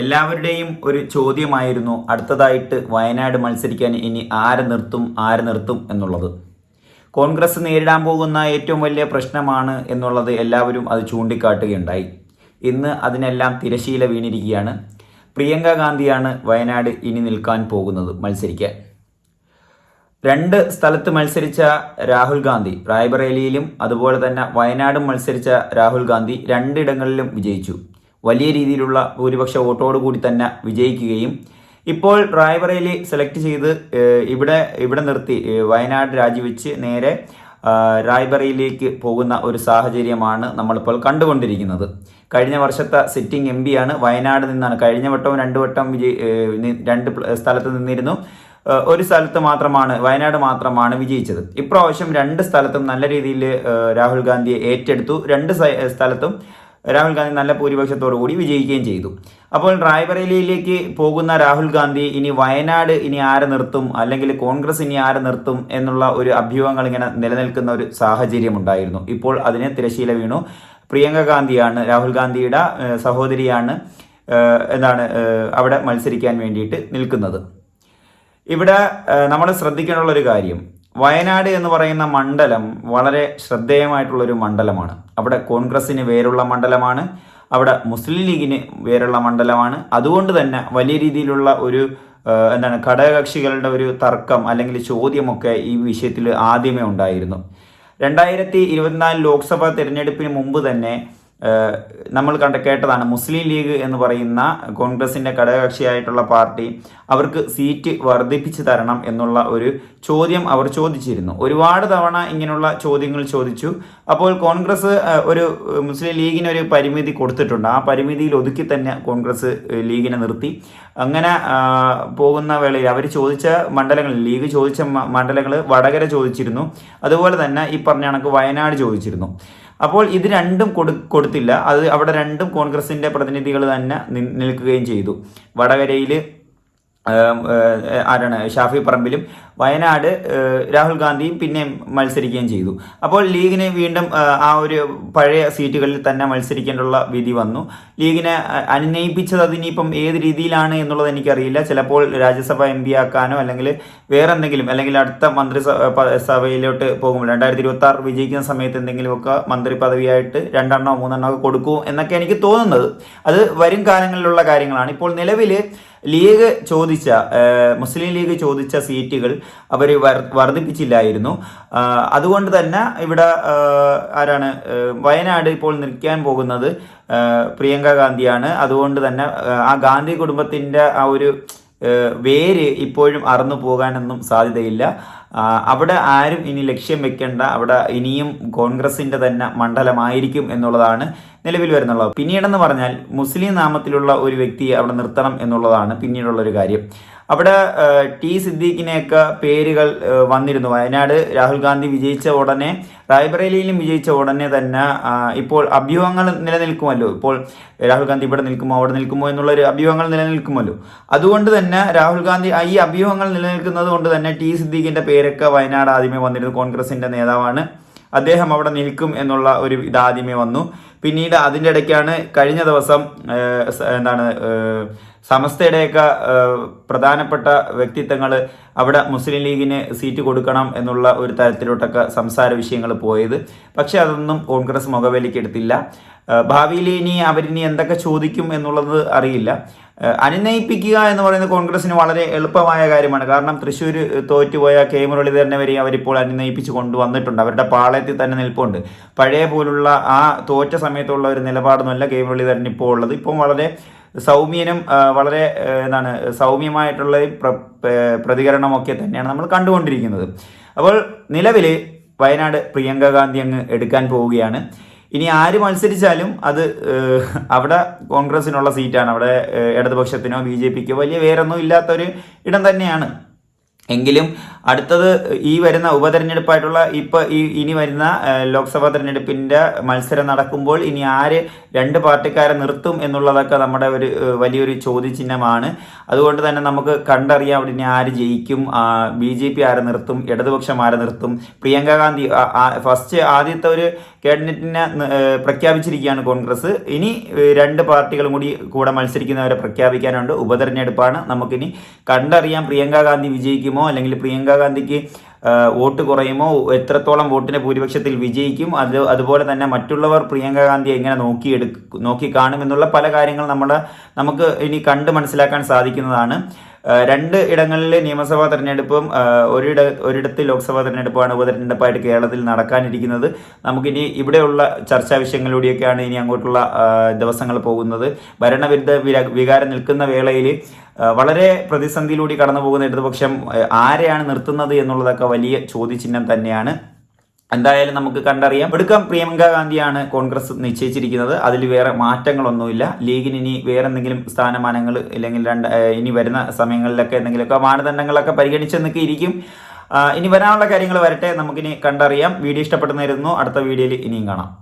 എല്ലാവരുടെയും ഒരു ചോദ്യമായിരുന്നു അടുത്തതായിട്ട് വയനാട് മത്സരിക്കാൻ ഇനി ആരെ നിർത്തും ആരെ നിർത്തും എന്നുള്ളത്. കോൺഗ്രസ് നേരിടാൻ പോകുന്ന ഏറ്റവും വലിയ പ്രശ്നമാണ് എന്നുള്ളത് എല്ലാവരും അത് ചൂണ്ടിക്കാട്ടുകയുണ്ടായി. ഇന്ന് അതിനെല്ലാം തിരശീല വീണിരിക്കുകയാണ്. പ്രിയങ്ക ഗാന്ധിയാണ് വയനാട് ഇനി നിൽക്കാൻ പോകുന്നത് മത്സരിക്കാൻ. രണ്ട് സ്ഥലത്ത് മത്സരിച്ച രാഹുൽ ഗാന്ധി റായ്ബറേലിയിലും അതുപോലെ തന്നെ വയനാടും മത്സരിച്ച രാഹുൽ ഗാന്ധി രണ്ടിടങ്ങളിലും വിജയിച്ചു. വലിയ രീതിയിലുള്ള ഭൂരിപക്ഷ വോട്ടോടുകൂടി തന്നെ വിജയിക്കുകയും ഇപ്പോൾ റായ്ബറേലി സെലക്ട് ചെയ്ത് ഇവിടെ ഇവിടെ നിർത്തി വയനാട് രാജിവെച്ച് നേരെ റായ്ബറയിലേക്ക് പോകുന്ന ഒരു സാഹചര്യമാണ് നമ്മളിപ്പോൾ കണ്ടുകൊണ്ടിരിക്കുന്നത്. കഴിഞ്ഞ വർഷത്തെ സിറ്റിംഗ് എം ആണ് വയനാട് നിന്നാണ്. കഴിഞ്ഞ വട്ടവും രണ്ട് വട്ടം വിജയി രണ്ട് സ്ഥലത്ത് നിന്നിരുന്നു. ഒരു സ്ഥലത്ത് മാത്രമാണ് വയനാട് മാത്രമാണ് വിജയിച്ചത്. ഇപ്രാവശ്യം രണ്ട് സ്ഥലത്തും നല്ല രീതിയിൽ രാഹുൽ ഗാന്ധിയെ ഏറ്റെടുത്തു. രണ്ട് സ്ഥലത്തും രാഹുൽ ഗാന്ധി നല്ല ഭൂരിപക്ഷത്തോടു കൂടി വിജയിക്കുകയും ചെയ്തു. അപ്പോൾ റായ്ബറേലിയിലേക്ക് പോകുന്ന രാഹുൽ ഗാന്ധി ഇനി വയനാട് ഇനി ആരെ നിർത്തും? അല്ലെങ്കിൽ കോൺഗ്രസ് ഇനി ആരെ നിർത്തും? എന്നുള്ള ഒരു അഭ്യൂഹങ്ങൾ ഇങ്ങനെ നിലനിൽക്കുന്ന ഒരു സാഹചര്യം ഉണ്ടായിരുന്നു. ഇപ്പോൾ അതിനെ തിരശീല വീണു. പ്രിയങ്ക ഗാന്ധിയാണ് രാഹുൽ ഗാന്ധിയുടെ സഹോദരിയാണ് എന്താണ് അവിടെ മത്സരിക്കാൻ വേണ്ടിയിട്ട് നിൽക്കുന്നത്. ഇവിടെ നമ്മൾ ശ്രദ്ധിക്കാനുള്ള ഒരു കാര്യം. വയനാട് എന്ന് പറയുന്ന മണ്ഡലം വളരെ ശ്രദ്ധേയമായിട്ടുള്ളൊരു മണ്ഡലമാണ്. അവിടെ കോൺഗ്രസിന് വേരുള്ള മണ്ഡലമാണ്. അവിടെ മുസ്ലിം ലീഗിന് വേരുള്ള മണ്ഡലമാണ്. അതുകൊണ്ട് തന്നെ വലിയ രീതിയിലുള്ള ഒരു എന്താണ് ഘടകകക്ഷികളുടെ ഒരു തർക്കം അല്ലെങ്കിൽ ചോദ്യമൊക്കെ ഈ വിഷയത്തിൽ ആദ്യമേ ഉണ്ടായിരുന്നു. രണ്ടായിരത്തി ഇരുപത്തിനാല് ലോക്സഭാ തിരഞ്ഞെടുപ്പിന് മുമ്പ് തന്നെ നമ്മൾ കണ്ട കേട്ടതാണ് മുസ്ലിം ലീഗ് എന്ന് പറയുന്ന കോൺഗ്രസിന്റെ ഘടകകക്ഷിയായിട്ടുള്ള പാർട്ടി അവർക്ക് സീറ്റ് വർദ്ധിപ്പിച്ചു തരണം എന്നുള്ള ഒരു ചോദ്യം അവർ ചോദിച്ചിരുന്നു. ഒരുപാട് തവണ ഇങ്ങനെയുള്ള ചോദ്യങ്ങൾ ചോദിച്ചു. അപ്പോൾ കോൺഗ്രസ് ഒരു മുസ്ലിം ലീഗിന് ഒരു പരിമിതി കൊടുത്തിട്ടുണ്ട്. ആ പരിമിതിയിൽ ഒതുക്കി തന്നെ കോൺഗ്രസ് ലീഗിനെ നിർത്തി. അങ്ങനെ പോകുന്ന വേളയിൽ അവർ ചോദിച്ച മണ്ഡലങ്ങൾ ലീഗ് ചോദിച്ച മണ്ഡലങ്ങൾ വടകര ചോദിച്ചിരുന്നു. അതുപോലെ തന്നെ ഈ പറഞ്ഞ കണക്ക് വയനാട് ചോദിച്ചിരുന്നു. അപ്പോൾ ഇത് രണ്ടും കൊടു കൊടുത്തില്ല. അത് അവിടെ രണ്ടും കോൺഗ്രസിന്റെ പ്രതിനിധികൾ തന്നെ നിൽക്കുകയും ചെയ്തു. വടകരയിൽ ആരാണ്? ഷാഫി പറമ്പിലും വയനാട് രാഹുൽ ഗാന്ധിയും പിന്നെ മത്സരിക്കുകയും ചെയ്തു. അപ്പോൾ ലീഗിന് വീണ്ടും ആ ഒരു പഴയ സീറ്റുകളിൽ തന്നെ മത്സരിക്കേണ്ടുള്ള വിധി വന്നു. ലീഗിനെ അനുനയിപ്പിച്ചത് അതിനിപ്പം ഏത് രീതിയിലാണ് എന്നുള്ളത് എനിക്കറിയില്ല. ചിലപ്പോൾ രാജ്യസഭ എം പി ആക്കാനോ അല്ലെങ്കിൽ വേറെ എന്തെങ്കിലും അല്ലെങ്കിൽ അടുത്ത മന്ത്രിസഭയിലോട്ട് പോകുമ്പോൾ രണ്ടായിരത്തി ഇരുപത്തി ആറ് വിജയിക്കുന്ന സമയത്ത് എന്തെങ്കിലുമൊക്കെ മന്ത്രി പദവിയായിട്ട് രണ്ടെണ്ണോ മൂന്നെണ്ണോ ഒക്കെ കൊടുക്കൂ എന്നൊക്കെ എനിക്ക് തോന്നുന്നത്. അത് വരും കാലങ്ങളിലുള്ള കാര്യങ്ങളാണ്. ഇപ്പോൾ നിലവിൽ ലീഗ് ചോദിച്ച മുസ്ലിം ലീഗ് ചോദിച്ച സീറ്റുകൾ അവർ വർദ്ധിപ്പിച്ചില്ലായിരുന്നു. അതുകൊണ്ട് തന്നെ ഇവിടെ ആരാണ് വയനാട് ഇപ്പോൾ നിൽക്കാൻ പോകുന്നത് പ്രിയങ്ക ഗാന്ധിയാണ്. അതുകൊണ്ട് തന്നെ ആ ഗാന്ധി കുടുംബത്തിന്റെ ആ ഒരു വേര് ഇപ്പോഴും അറന്നു പോകാനൊന്നും സാധ്യതയില്ല. അവിടെ ആരും ഇനി ലക്ഷ്യം വെക്കേണ്ട. അവിടെ ഇനിയും കോൺഗ്രസിന്റെ തന്നെ മണ്ഡലമായിരിക്കും എന്നുള്ളതാണ് നിലവിൽ വരുന്നുള്ളത്. പിന്നീടെന്ന് പറഞ്ഞാൽ മുസ്ലിം നാമത്തിലുള്ള ഒരു വ്യക്തിയെ അവിടെ നിർത്തണം എന്നുള്ളതാണ് പിന്നീടുള്ളൊരു കാര്യം. അവിടെ ടി സിദ്ദീഖിനെയൊക്കെ പേരുകൾ വന്നിരുന്നു. വയനാട് രാഹുൽ ഗാന്ധി വിജയിച്ച ഉടനെ റായ്ബറേലിയിലും വിജയിച്ച ഉടനെ തന്നെ ഇപ്പോൾ അഭ്യൂഹങ്ങൾ നിലനിൽക്കുമല്ലോ. ഇപ്പോൾ രാഹുൽ ഗാന്ധി ഇവിടെ നിൽക്കുമോ അവിടെ നിൽക്കുമോ എന്നുള്ളൊരു അഭ്യൂഹങ്ങൾ നിലനിൽക്കുമല്ലോ. അതുകൊണ്ട് തന്നെ രാഹുൽ ഗാന്ധി ഈ അഭ്യൂഹങ്ങൾ നിലനിൽക്കുന്നത് കൊണ്ട് തന്നെ ടി സിദ്ദീഖിന്റെ പേരൊക്കെ വയനാട് ആദ്യമേ വന്നിരുന്നു. കോൺഗ്രസിന്റെ നേതാവാണ്. അദ്ദേഹം അവിടെ നിൽക്കും എന്നുള്ള ഒരു ഇതാദ്യമേ വന്നു. പിന്നീട് അതിന്റെ ഇടയ്ക്കാണ് കഴിഞ്ഞ ദിവസം എന്താണ് സമസ്തയുടെയൊക്കെ പ്രധാനപ്പെട്ട വ്യക്തിത്വങ്ങൾ അവിടെ മുസ്ലിം ലീഗിന് സീറ്റ് കൊടുക്കണം എന്നുള്ള ഒരു തരത്തിലോട്ടൊക്കെ സംസാര വിഷയങ്ങൾ പോയത്. പക്ഷെ അതൊന്നും കോൺഗ്രസ് മുഖവേലിക്ക് എടുത്തില്ല. ഭാവിയിൽ ഇനി അവരിനി എന്തൊക്കെ ചോദിക്കും എന്നുള്ളത് അറിയില്ല. അനുനയിപ്പിക്കുക എന്ന് പറയുന്നത് കോൺഗ്രസിന് വളരെ എളുപ്പമായ കാര്യമാണ്. കാരണം തൃശ്ശൂർ തോറ്റുപോയ കെ മുരളീധരനെ വരെ അവരിപ്പോൾ അനുനയിപ്പിച്ച് കൊണ്ടുവന്നിട്ടുണ്ട്. അവരുടെ പാളയത്തിൽ തന്നെ നിൽപ്പുണ്ട്. പഴയ പോലുള്ള ആ തോറ്റ സമയത്തുള്ള ഒരു നിലപാടൊന്നുമല്ല കെ മുരളീധരൻ ഇപ്പോൾ ഉള്ളത്. ഇപ്പം വളരെ സൗമ്യനും വളരെ എന്താണ് സൗമ്യമായിട്ടുള്ള പ്രതികരണമൊക്കെ തന്നെയാണ് നമ്മൾ കണ്ടുകൊണ്ടിരിക്കുന്നത്. അപ്പോൾ നിലവിൽ വയനാട് പ്രിയങ്ക ഗാന്ധി അങ്ങ് എടുക്കാൻ പോവുകയാണ്. ഇനി ആര് മത്സരിച്ചാലും അത് അവിടെ കോൺഗ്രസിനുള്ള സീറ്റാണ്. അവിടെ ഇടതുപക്ഷത്തിനോ ബി ജെ പിക്കോ വലിയ വേറൊന്നും ഇല്ലാത്തൊരു ഇടം തന്നെയാണ്. എങ്കിലും അടുത്തത് ഈ വരുന്ന ഉപതെരഞ്ഞെടുപ്പായിട്ടുള്ള ഇപ്പൊ ഈ ഇനി വരുന്ന ലോക്സഭാ തെരഞ്ഞെടുപ്പിന്റെ മത്സരം നടക്കുമ്പോൾ ഇനി ആര് രണ്ട് പാർട്ടിക്കാരെ നിർത്തും എന്നുള്ളതൊക്കെ നമ്മുടെ ഒരു വലിയൊരു ചോദ്യചിഹ്നമാണ്. അതുകൊണ്ട് തന്നെ നമുക്ക് കണ്ടറിയാം അവിടെ ഇനി ആര് ജയിക്കും ബി ജെ പി ആരെ നിർത്തും ഇടതുപക്ഷം ആരെ നിർത്തും. പ്രിയങ്ക ഗാന്ധി ഫസ്റ്റ് ആദ്യത്തെ ഒരു ക്യാബിനറ്റിനെ പ്രഖ്യാപിച്ചിരിക്കുകയാണ് കോൺഗ്രസ്. ഇനി രണ്ട് പാർട്ടികളും കൂടി കൂടെ മത്സരിക്കുന്നവരെ പ്രഖ്യാപിക്കാനുണ്ട്. ഉപതെരഞ്ഞെടുപ്പാണ്. നമുക്കിനി കണ്ടറിയാം പ്രിയങ്ക ഗാന്ധി വിജയിക്കുമോ? അല്ലെങ്കിൽ പ്രിയങ്ക ഗാന്ധിക്ക് വോട്ട് കുറയുമോ? എത്രത്തോളം വോട്ടിന് ഭൂരിപക്ഷത്തിൽ വിജയിക്കും? അത് അതുപോലെ തന്നെ മറ്റുള്ളവർ പ്രിയങ്ക ഗാന്ധിയെ എങ്ങനെ നോക്കിയെടുക്കും നോക്കി കാണുമെന്നുള്ള പല കാര്യങ്ങൾ നമ്മൾ നമുക്ക് ഇനി കണ്ട് മനസ്സിലാക്കാൻ സാധിക്കുന്നതാണ്. രണ്ട് ഇടങ്ങളിൽ നിയമസഭാ തെരഞ്ഞെടുപ്പും ഒരിട ഒരിടത്ത് ലോക്സഭാ തെരഞ്ഞെടുപ്പാണ് ഉപതെരഞ്ഞെടുപ്പായിട്ട് കേരളത്തിൽ നടക്കാനിരിക്കുന്നത്. നമുക്കിനി ഇവിടെയുള്ള ചർച്ചാ വിഷയങ്ങളിലൂടെയൊക്കെയാണ് ഇനി അങ്ങോട്ടുള്ള ദിവസങ്ങൾ പോകുന്നത്. ഭരണവിരുദ്ധ വികാരം നിൽക്കുന്ന വേളയിൽ വളരെ പ്രതിസന്ധിയിലൂടെ കടന്നു പോകുന്ന ഇടതുപക്ഷം ആരെയാണ് നിർത്തുന്നത് എന്നുള്ളതൊക്കെ വലിയ ചോദ്യചിഹ്നം തന്നെയാണ്. എന്തായാലും നമുക്ക് കണ്ടറിയാം. ഒടുക്കം പ്രിയങ്ക ഗാന്ധിയാണ് കോൺഗ്രസ് നിശ്ചയിച്ചിരിക്കുന്നത്. അതിൽ വേറെ മാറ്റങ്ങളൊന്നുമില്ല. ലീഗിന് ഇനി വേറെ എന്തെങ്കിലും സ്ഥാനമാനങ്ങൾ അല്ലെങ്കിൽ രണ്ട് ഇനി വരുന്ന സമയങ്ങളിലൊക്കെ എന്തെങ്കിലുമൊക്കെ മാനദണ്ഡങ്ങളൊക്കെ പരിഗണിച്ചെന്നൊക്കെ ഇരിക്കും. ആ, ഇനി വരാനുള്ള കാര്യങ്ങൾ വരട്ടെ. നമുക്കിനി കണ്ടറിയാം. വീഡിയോ ഇഷ്ടപ്പെടുന്നതായിരുന്നു അടുത്ത വീഡിയോയിൽ ഇനിയും കാണാം.